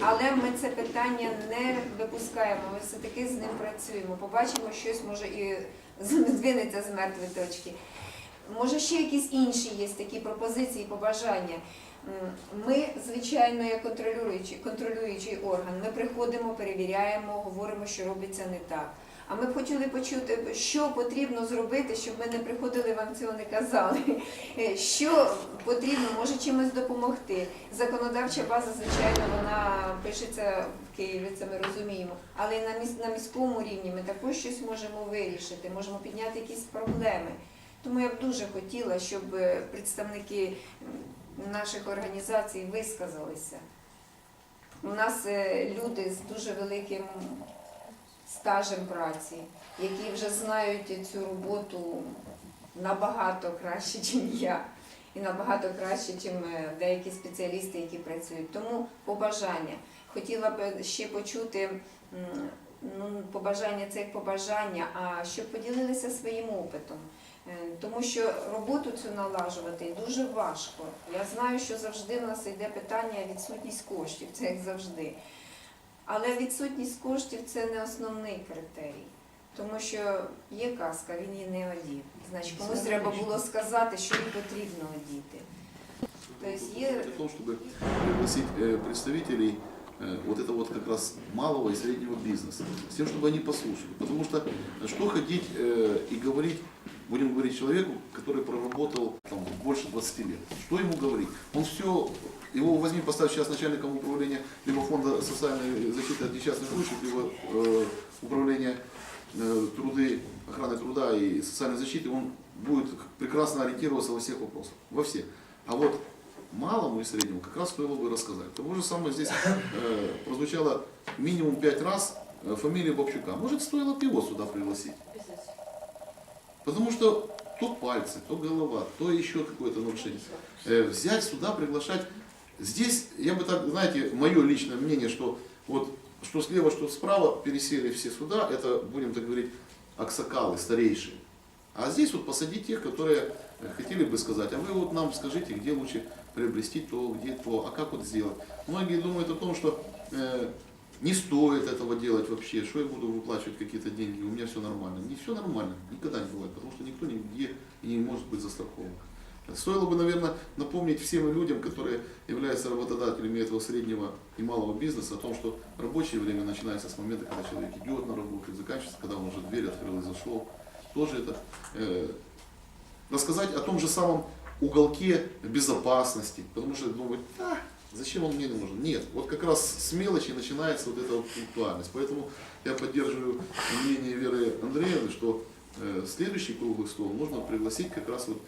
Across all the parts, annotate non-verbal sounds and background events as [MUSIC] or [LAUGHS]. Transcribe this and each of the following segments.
Але ми це питання не випускаємо. Ми все-таки з ним працюємо. Побачимо, щось може і здвинеться з мертвої точки. Може, ще якісь інші є такі пропозиції, побажання. Ми, звичайно, як контролюючий, контролюючий орган, ми приходимо, перевіряємо, говоримо, що робиться не так. А ми б хотіли почути, що потрібно зробити, щоб ми не приходили вам цього не казали. [LAUGHS] Що потрібно, може чимось допомогти. Законодавча база, звичайно, вона пишеться в Києві, це ми розуміємо. Але на на міському рівні ми також щось можемо вирішити, можемо підняти якісь проблеми. Тому я б дуже хотіла, щоб представники наших організацій висказалися. У нас е, люди з дуже великим стажем праці, які вже знають цю роботу набагато краще, ніж я, і набагато краще, ніж деякі спеціалісти, які працюють. Тому побажання. Хотіла б ще почути ну, побажання це як побажання, а щоб поділилися своїм опитом. Е, Тому що роботу цю налажувати дуже важко. Я знаю, що завжди в нас йде питання відсутність коштів, це як завжди. Але відсутність коштів це не основний критерій. Тому що є казка, він її не одів. Значить, комусь треба було сказати, що їй потрібно одіти. Тобто є О том, чтобы пригласить э, представителей э, вот этого вот как раз малого и среднего бизнеса, с тем, чтобы они послушали. Потому что э, что ходить э, и говорить, будем говорить человеку, который проработал там, больше 20 лет. Что ему говорить? Он все, его возьми, поставь сейчас начальником управления либо фонда социальной защиты от несчастных случаев, либо э, управления э, труды, охраны труда и социальной защиты, он будет прекрасно ориентироваться во всех вопросах, во всех. А вот малому и среднему как раз стоило бы рассказать. То же самое здесь э, прозвучало минимум пять раз э, фамилия Бобчука. Может, стоило бы его сюда пригласить? Потому что то пальцы, то голова, то еще какое-то нарушение. Э, взять сюда, приглашать. Здесь, я бы так, знаете, мое личное мнение, что вот что слева, что справа пересели все сюда, это, будем так говорить, аксакалы, старейшие. А здесь вот посадить тех, которые хотели бы сказать, а вы вот нам скажите, где лучше приобрести то, где то, а как вот сделать. Многие думают о том, что э, не стоит этого делать вообще, что я буду выплачивать какие-то деньги, у меня все нормально. Не все нормально, никогда не бывает, потому что никто нигде и не может быть застрахован. Стоило бы, наверное, напомнить всем людям, которые являются работодателями этого среднего и малого бизнеса, о том, что рабочее время начинается с момента, когда человек идет на работу, и заканчивается, когда он уже дверь открыл и зашел. Тоже это э, рассказать о том же самом уголке безопасности, потому что думают, а, зачем он мне нужен? Нет, вот как раз с мелочи начинается вот эта вот пунктуальность. Поэтому я поддерживаю мнение Веры Андреевны, что э, следующий круглый стол можно пригласить как раз вот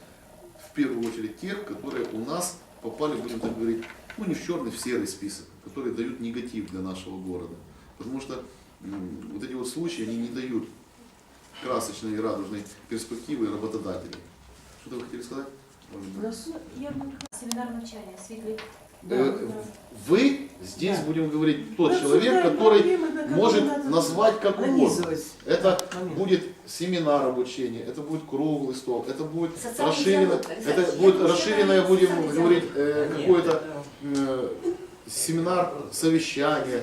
в первую очередь тех, которые у нас попали, будем так говорить, ну не в черный, в серый список, которые дают негатив для нашего города. Потому что вот эти вот случаи, они не дают красочной и радужной перспективы работодателей. Что-то вы хотели сказать? У нас Я семінар навчання, світлий. Э, Вы здесь Да. будем говорить тот Мы человек, который проблемы, может надо назвать как угодно. Это Момент. будет семинар обучения, это будет круглый стол, это будет Социальный расширено, диалог. это будет расширенное, будем говорить, э, какое-то э, семинар, совещание.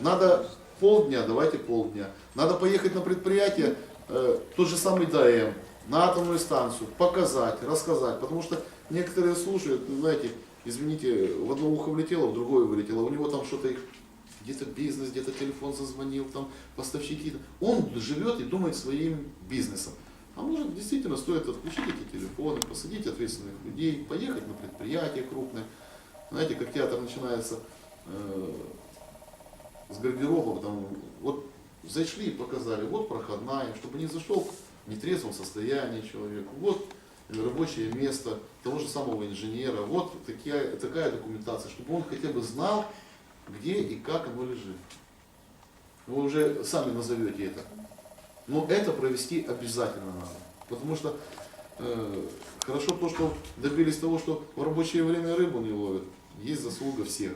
Надо полдня, давайте полдня. Надо поехать на предприятие, э, тот же самый ДАЭМ, на атомную станцию, показать, рассказать. Потому что некоторые слушают, ну, знаете, извините, в одно ухо влетело, в другое вылетело, у него там что-то их где-то бизнес, где-то телефон зазвонил, там поставщики. Он живет и думает своим бизнесом. А может действительно стоит отключить эти телефоны, посадить ответственных людей, поехать на предприятие крупное. Знаете, как театр начинается э, с гардероба, там, вот зашли и показали, вот проходная, чтобы не зашел нетрезвом состоянии человек, вот рабочее место того же самого инженера, вот такая, такая документация, чтобы он хотя бы знал, где и как оно лежит. Вы уже сами назовете это. Но это провести обязательно надо. Потому что э, хорошо то, что добились того, что в рабочее время рыбу не ловят. Есть заслуга всех.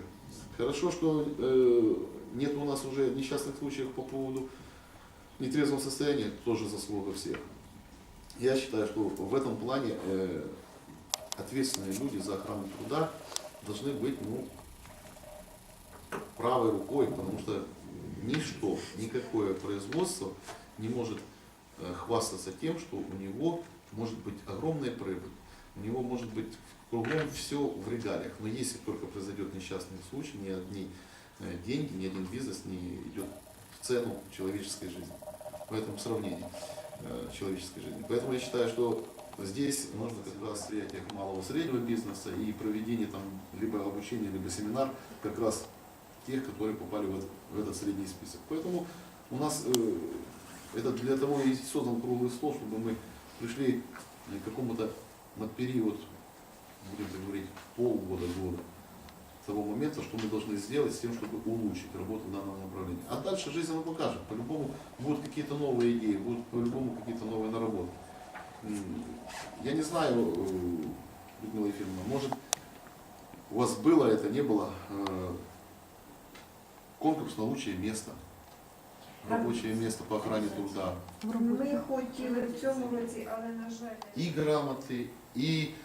Хорошо, что э, нет у нас уже несчастных случаев по поводу нетрезвого состояния, тоже заслуга всех. Я считаю, что в этом плане э, ответственные люди за охрану труда должны быть ну, правой рукой, потому что ничто, никакое производство не может э, хвастаться тем, что у него может быть огромная прибыль, у него может быть кругом все в регалиях. Но если только произойдет несчастный случай, ни одни э, деньги, ни один бизнес не идет в цену человеческой жизни. В этом сравнении э, человеческой жизни. Поэтому я считаю, что здесь нужно как раз восприятие малого среднего бизнеса и проведение там либо обучения, либо семинар как раз тех, которые попали в этот, в этот средний список. Поэтому у нас э, это для того и создан круглый стол, чтобы мы пришли к какому-то на период, будем так говорить, полгода, года того момента, что мы должны сделать с тем, чтобы улучшить работу в данном направлении. А дальше жизнь она покажет. По-любому будут какие-то новые идеи, будут по-любому какие-то новые наработки. Я не знаю, э, Людмила Ефимовна, может, у вас было это, не было, э, конкурс на лучшее место, рабочее место по охране труда. Ми хотіли в цьому році, але на жаль. И грамоты, и э,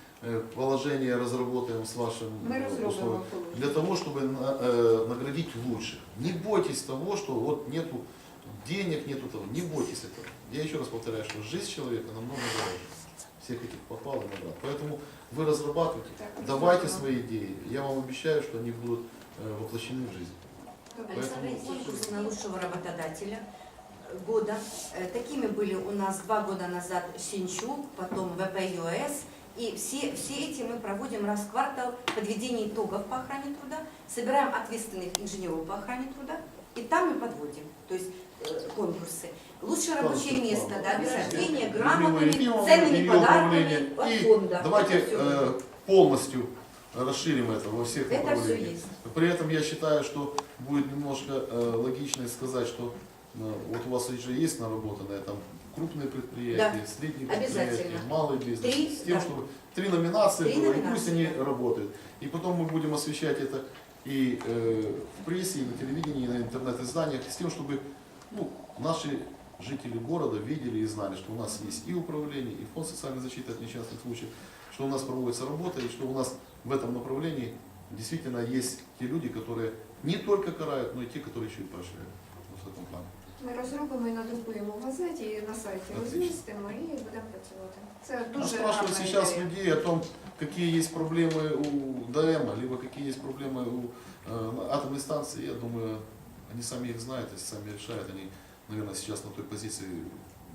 положение разработаем с вашим э, условием. для того, чтобы на- э, наградить лучших. Не бойтесь того, что вот нету денег, нету того. Не бойтесь этого. Я еще раз повторяю, что жизнь человека намного дороже всех этих попал и наград. Поэтому вы разрабатывайте, Так, давайте розробимо. свои идеи. Я вам обещаю, что они будут э, воплощены в жизнь. Александр, конкурс на лучшего работодателя года. Э, Такими были у нас два года назад Синчук, потом ВПЮС. И все, все эти мы проводим раз в квартал подведение итогов по охране труда, собираем ответственных инженеров по охране труда, и там мы подводим, то есть э, конкурсы. Лучшее рабочее место, да, грамотами, Ефимовна, ценными подарками от фонда. Давайте э, полностью расширим это во всех Это все направлениях. есть. При этом я считаю, что будет немножко э, логично сказать, что э, вот у вас уже есть наработанное там крупные предприятия, средние предприятия, малый бизнес. Три, с тем, да. чтобы три номинации Три было, и номинации, пусть они да. работают. И потом мы будем освещать это и э, в прессе, и на телевидении, и на интернет-изданиях, с тем, чтобы ну, наши жители города видели и знали, что у нас есть и управление, и фонд социальной защиты от несчастных случаев, что у нас проводится работа, и что у нас в этом направлении действительно есть те люди, которые не только карают, но и те, которые еще и поощряют. Вот в этом плане. Ми розробимо і надрукуємо в газеті, і на сайті Отлично. розмістимо і будемо працювати. Це А дуже спрашивать гарна сейчас ідея. людей о том, какие есть проблемы у ДМ, либо какие есть проблемы у э, атомной станции, я думаю, они сами их знают, если сами решают, они, наверное, сейчас на той позиции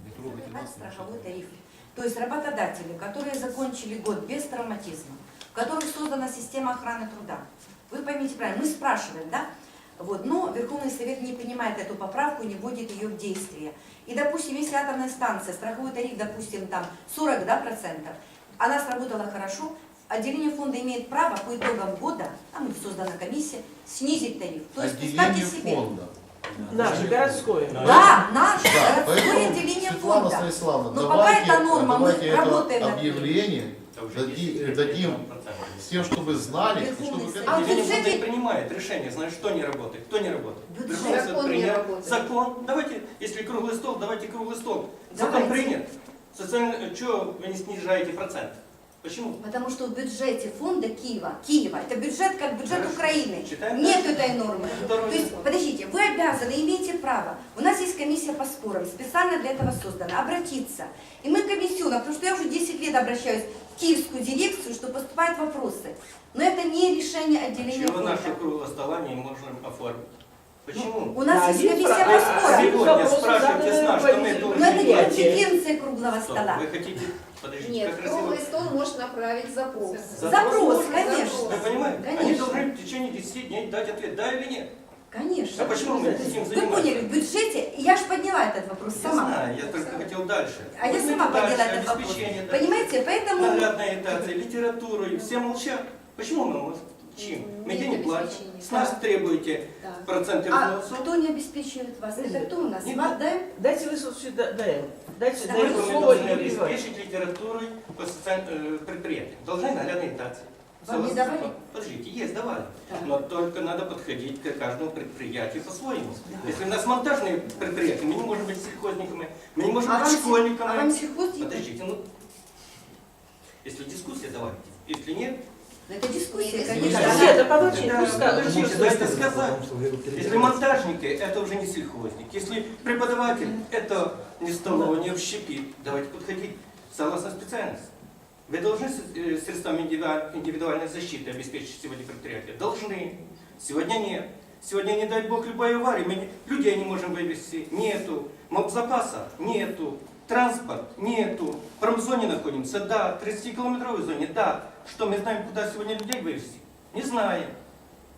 не трогайте нас. Закрывать страховой тариф. То есть работодатели, которые закончили год без травматизма, в которых создана система охраны труда. Вы поймите правильно, мы спрашиваем, да? вот, но Верховный Совет не принимает эту поправку не вводит ее в действие. И, допустим, если атомная станция, страховой тариф, допустим, там 40 да, процентов, она сработала хорошо, отделение фонда имеет право по итогам года, там создана комиссия, снизить тариф. То есть представьте Отделение себе. фонда. Наше городское. Да, наше Да, городское поэтому, отделение Светлана фонда. Но пока это норма, мы работаем над объявление 10 дадим с тем, чтобы знали, и чтобы к этому А бюджете- и принимает решение, знает, что не работает, кто не работает. Бюджет. Верховный Совет Закон не принял работает. закон. Давайте, если круглый стол, давайте круглый стол. Закон Давайте. принят. Социально, что вы не снижаете процент? Почему? Потому что в бюджете фонда Киева, Киева, это бюджет как бюджет Хорошо. Украины, Читаем нет дальше. этой нормы. Второй То есть, закон. подождите, вы обязаны, имеете право, у нас есть комиссия по спорам, специально для этого создана, обратиться. И мы комиссионно, потому что я уже 10 лет обращаюсь киевскую дирекцию, что поступают вопросы. Но это не решение отделения Чего фонда. наши круглого стола не можем оформить? Почему? У нас Да, есть есть комиссия про- по а, спорам. Сегодня Вопросы спрашивайте с нас, что мы Но это не компетенция круглого стола. Вы хотите, подождите, Нет, как круглый стол может направить запрос. Запрос, Можно конечно. Вы понимаете? Они Конечно. должны в течение 10 дней дать ответ, да или нет. Конечно. А почему мы этим Вы занимаемся? поняли, в бюджете, я же подняла этот вопрос Я сама. знаю, я только хотел дальше. А я сама подняла этот вопрос. Понимаете, поэтому... Наглядная агитация, литературу, и все молчат. Почему мы молчим? Мы Нет денег платим. С нас требуете Так. проценты А взносов. кто не обеспечивает вас? Это кто у нас? Не Вас, да? Дайте выслушать да- даем. Дайте даем Мы слово должны и перебивать. обеспечить литературой по социальным э, предприятиям. Должны наглядная агитация. Вам не давали? Подождите, есть, давали. Так. Но только надо подходить к каждому предприятию по-своему. Если у нас монтажные предприятия, мы не можем быть сельхозниками, мы не можем А быть вам, школьниками. а вам сельхоз... Подождите, ну, если дискуссия, давайте. Если нет, Но это дискуссия, конечно. она- Света, помолчи, Да. скажет. Подождите, дайте сказать. Если монтажники, это уже не сельхозник. Если преподаватель, это не столовый, не общепит. Давайте подходить согласно специальности. Вы должны э, средствами индивидуаль- индивидуальной защиты обеспечить сегодня предприятие? Должны. Сегодня нет. Сегодня, не дай бог, любая авария, мы людей не можем вывести. Нету. запаса нету. Транспорт нету. В промзоне находимся, да. 30-километровой зоне, да. Что, мы знаем, куда сегодня людей вывести? Не знаем.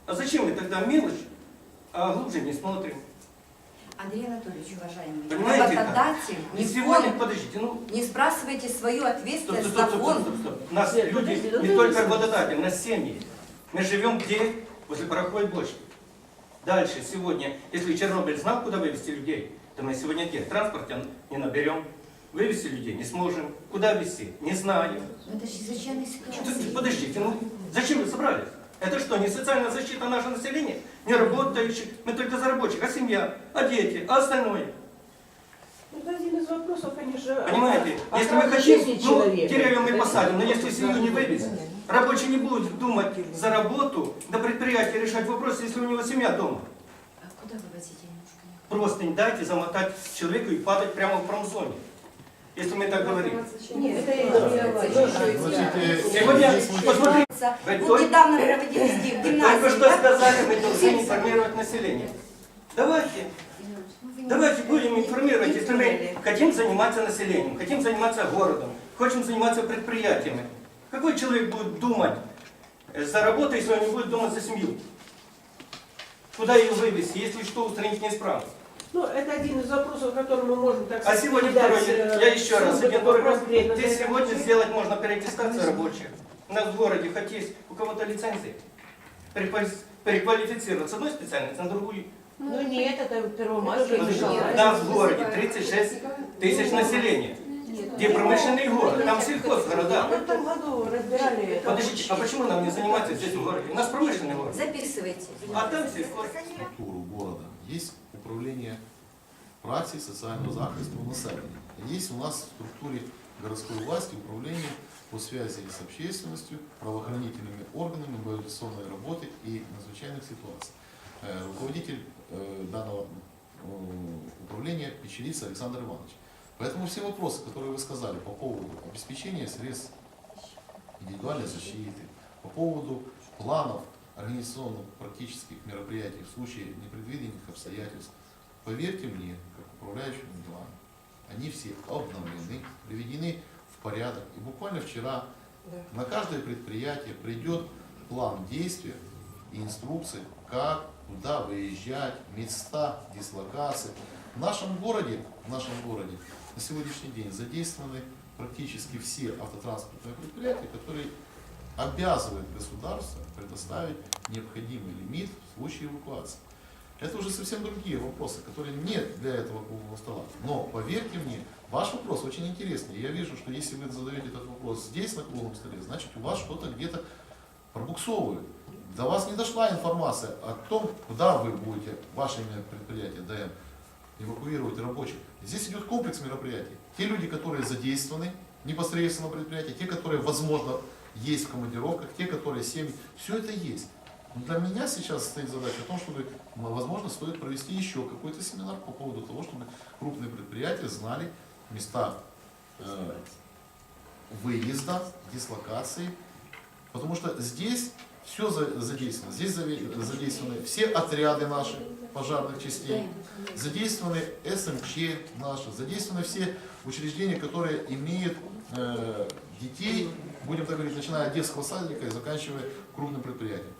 А зачем мы тогда мелочь, а глубже не смотрим? Андрей Анатольевич, уважаемый, Понимаете, как? работодатель И ни сегодня, коем- подождите, ну, не сбрасывайте свою стоп, ответственность стоп, стоп, стоп, стоп, стоп. У нас Свет, люди подожди, не ты только у нас семьи. Мы живем где? Возле пороховой бочки. Дальше, сегодня, если Чернобыль знал, куда вывести людей, то мы сегодня где? Транспорт не наберем. Вывести людей не сможем. Куда везти? Не знаю. Ну, это чрезвычайная ситуация. Подождите, ну зачем вы собрались? Это что, не социальная защита нашего населения? Не работающих, мы только за рабочих, а семья, а дети, а остальное? Это один из вопросов, конечно. Понимаете, охраны если мы хотим, ну, человека. деревья мы посадим, но если семью не вывезем, рабочий не будет думать за работу, до предприятия решать вопросы, если у него семья дома. А куда вывозить, Просто не дайте замотать человеку и падать прямо в промзоне. Если мы так говорим. Нет, это э, Сегодня. Вы Вот недавно проводились в вы только гимназии, что сказали, мы должны информировать население. Давайте, Давайте будем информировать, если мы хотим заниматься населением, хотим заниматься городом, хотим заниматься предприятиями. Какой человек будет думать за работу, если он не будет думать за семью? Куда ее вывести, если что, устранить неисправность? Ну, это один из вопросов, который мы можем так А сказать, сегодня дать, второй, э, я еще раз, один такой вопрос. конкретно Ты за сегодня это. сделать можно переаттестацию рабочих. У нас в городе хоть есть у кого-то лицензии. Переквали- Переквалифицировать с одной специальности на другую. Ну нет, это Первомайская Подождите, Николаевна. У нас в городе 36 тысяч населения. Где промышленный город, там сельхозгорода. Мы в том году разбирали это. Подождите, а почему нам не заниматься здесь в городе? У нас промышленный город. Записывайте. А там сельхоз. структуру города есть управление праці социального захисту населения. Есть у нас в структуре городской власти управление по связи с общественностью, правоохранительными органами, мобилизационной работе и надзвычайных ситуаций. Э, Руководитель э, данного э, управления Печерица Александр Иванович. Поэтому все вопросы, которые вы сказали по поводу обеспечения средств индивидуальной защиты, по поводу планов организационных практических мероприятий в случае непредвиденных обстоятельств, поверьте мне, как управляющим делами, они все обновлены, приведены в порядок. И буквально вчера на каждое предприятие придет план действия и инструкции, как, куда выезжать, места, дислокации. В нашем городе, в нашем городе на сегодняшний день задействованы практически все автотранспортные предприятия, которые обязывают государство предоставить необходимый лимит в случае эвакуации. Это уже совсем другие вопросы, которые нет для этого круглого стола. Но поверьте мне, ваш вопрос очень интересный. Я вижу, что если вы задаете этот вопрос здесь, на круглом столе, значит у вас что-то где-то пробуксовывает. До вас не дошла информация о том, куда вы будете, ваше именно предприятие ДМ, эвакуировать рабочих. Здесь идет комплекс мероприятий. Те люди, которые задействованы непосредственно на предприятии, те, которые, возможно, есть в командировках, те, которые семьи, все это есть. Но для меня сейчас стоит задача о том, чтобы, возможно, стоит провести еще какой-то семинар по поводу того, чтобы крупные предприятия знали места э, выезда, дислокации, потому что здесь все задействовано. Здесь задействованы все отряды наши пожарных частей, задействованы СМЧ наши, задействованы все учреждения, которые имеют э, детей, будем так говорить, начиная от детского садика и заканчивая крупным предприятием.